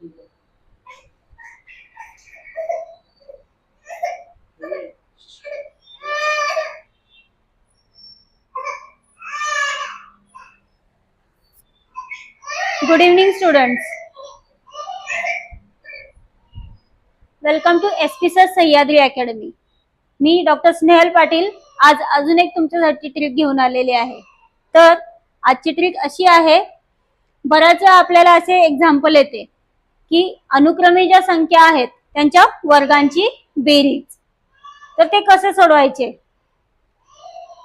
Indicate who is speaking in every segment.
Speaker 1: Good evening students welcome to S P sir Sahyadri academy me doctor Snehal Patil आज अजून एक तुमच्यासाठी ट्रिक घेऊन आलेली आहे. तर आजची ट्रिक अशी आहे बऱ्याच वेळा आपल्याला असे एक्झाम्पल येते. की अनुक्रमे ज्या संख्या आहेत त्यांच्या वर्गांची बेरीज. तर ते कसे सोडवायचे?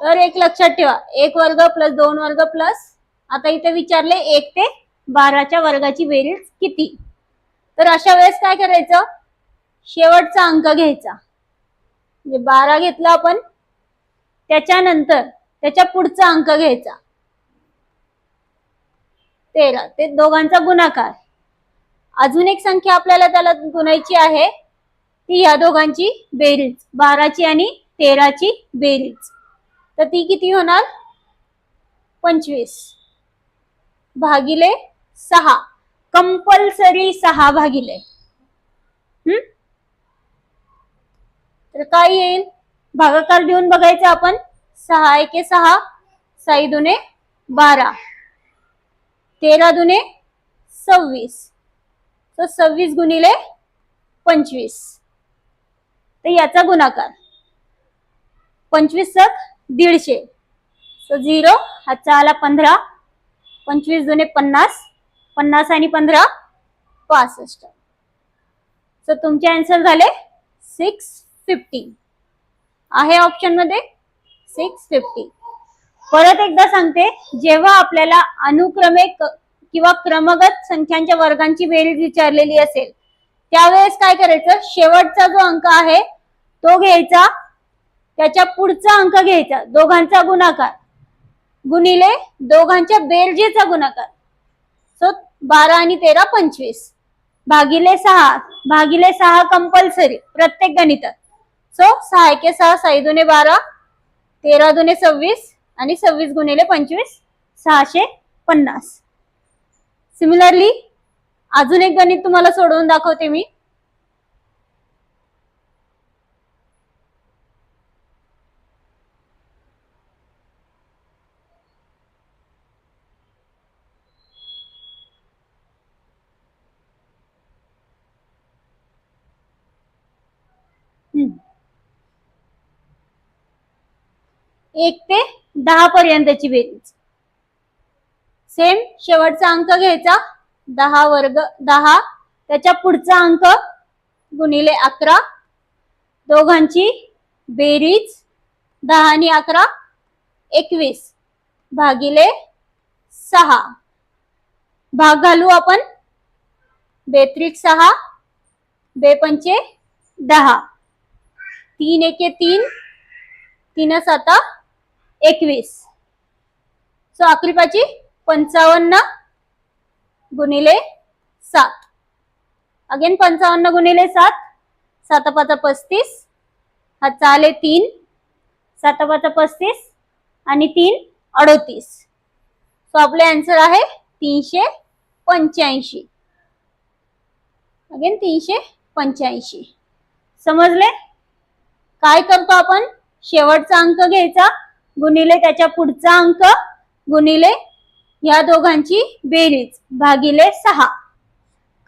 Speaker 1: तर एक लक्षात ठेवा एक वर्ग प्लस दोन वर्ग प्लस आता इथे विचारले एक ते बाराच्या वर्गाची बेरीज किती? तर अशा वेळेस काय करायचं? शेवटचा अंक घ्यायचा. म्हणजे बारा घेतला आपण त्याच्यानंतर त्याच्या पुढचा अंक घ्यायचा. तेरा ते दोघांचा गुणाकार. अजून एक संख्या आपल्याला त्याला गुणायची आहे. ती या दोघांची बेरीज बाराची आणि तेराची बेरीज. तर ती किती होणार? पंचवीस. भागिले सहा. कंपल्सरी सहा भागिले. हम्म तर काय येईल? भागाकार देऊन बघायचं आपण. सहा एके सहा साई दुने बारा. तेरा दुने सव्वीस. तर सव्वीस गुणिले पंचवीस. तर याचा गुणाकार. पंचवीस सक दीडशे. सो झिरो हातचा आला पंधरा. पंचवीस जुने पन्नास. पन्नास आणि पंधरा पासष्ट. सो तुमचे आन्सर झाले सिक्स फिफ्टी आहे ऑप्शनमध्ये सिक्स फिफ्टी परत एकदा सांगते जेव्हा आपल्याला अनुक्रमे किंवा क्रमगत संख्यांच्या वर्गांची बेरीज विचारलेली असेल त्यावेळेस काय करायचं? शेवटचा जो अंक आहे तो घ्यायचा. त्याच्या पुढचा अंक घ्यायचा. दोघांचा गुणाकार. गुणिले दोघांच्या बेरजेचा गुणाकार. सो बारा आणि तेरा पंचवीस. भागिले सहा. भागिले सहा कंपल्सरी प्रत्येक गणितात. सो सहा एके सहा साई दुने बारा. तेरा दुने सव्वीस. आणि सव्वीस गुणिले पंचवीस. सहाशे पन्नास. सिमिलरली अजून एक गणित तुम्हाला सोडवून दाखवते मी. एक ते दहा पर्यंतची बेरीज. सेम शेवटचा अंक घ्यायचा. दहा वर्ग दहा. त्याच्या पुढचा अंक गुणिले अकरा. दोघांची बेरीज दहा आणि अकरा एकवीस. भागिले सहा. भाग घालू आपण. बेत्रिक सहा बेपंचे दहा. तीन एके तीन तीन साता एकवीस. सो आकृपाची पंचावन्न गुणिले सात. अगेन पंचावन्न गुणिले सात सात पाच पस्तीस हा चाले तीन सात पाच पस्तीस आणि तीन अडोतीस. सो आपले आन्सर आहे तीनशे पंच्याऐंशी. अगेन तीनशे पंच्याऐंशी. समजले? काय करतो आपण? शेवटचा अंक घ्यायचा. गुणिले त्याच्या पुढचा अंक गुणिले या दोघांची बेरीज. भागिले सहा.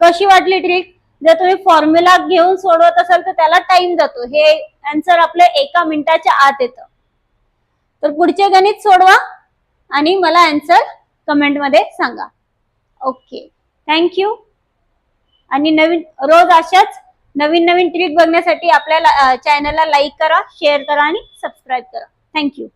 Speaker 1: कशी वाटली ट्रिक? जर तुम्ही फॉर्म्युला घेऊन सोडवत असाल तर त्याला टाइम जातो. हे आन्सर आपलं एका मिनिटाच्या आत येतं. तर पुढचे गणित सोडवा आणि मला आन्सर कमेंटमध्ये सांगा. ओके थँक्यू आणि नवीन रोज अशाच नवीन नवीन ट्रिक बघण्यासाठी आपल्या चॅनलला लाईक करा शेअर करा आणि सबस्क्राईब करा. थँक्यू